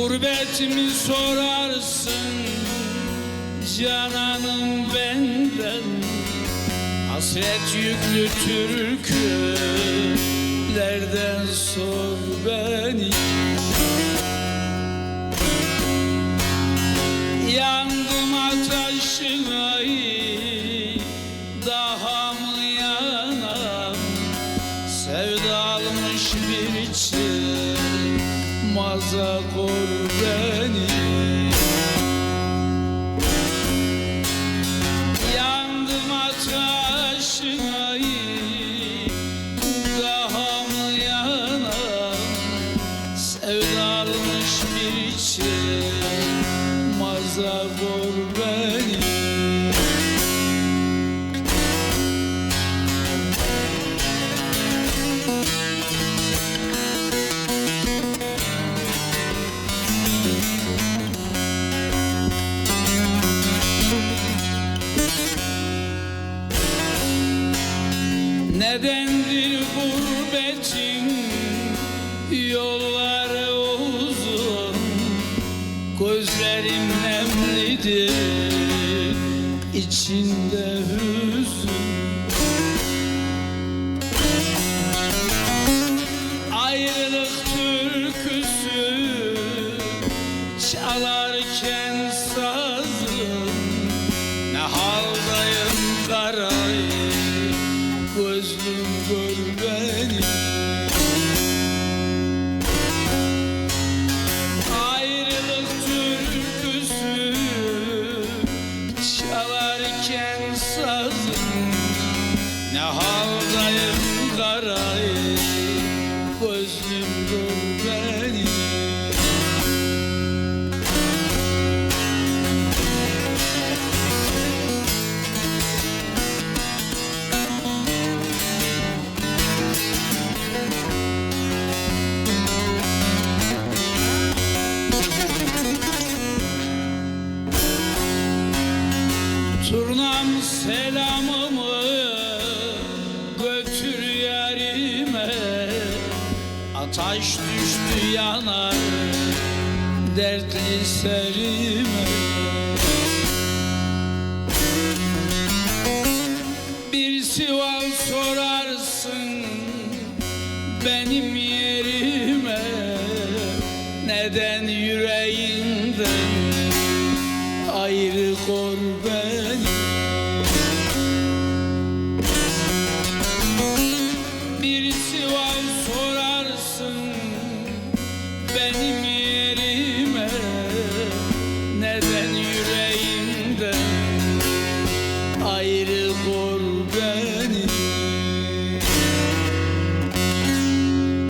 Gurbetimi sorarsın Cananım benden. Hasret yüklü türkülerden sor beni çıkmaza kor Nedendir gurbetin? Yolları uzun Gözlerim nemlidir içinde hüzün. Ayrılık türküsü çalarken sazım çalarken sazım Ne haldayım karay selamımı götür yarime Ataş düştü yanar dertli serime. Bir sival sorarsın benim yerime. Neden yüreğinden ayrı kor beni Kor beni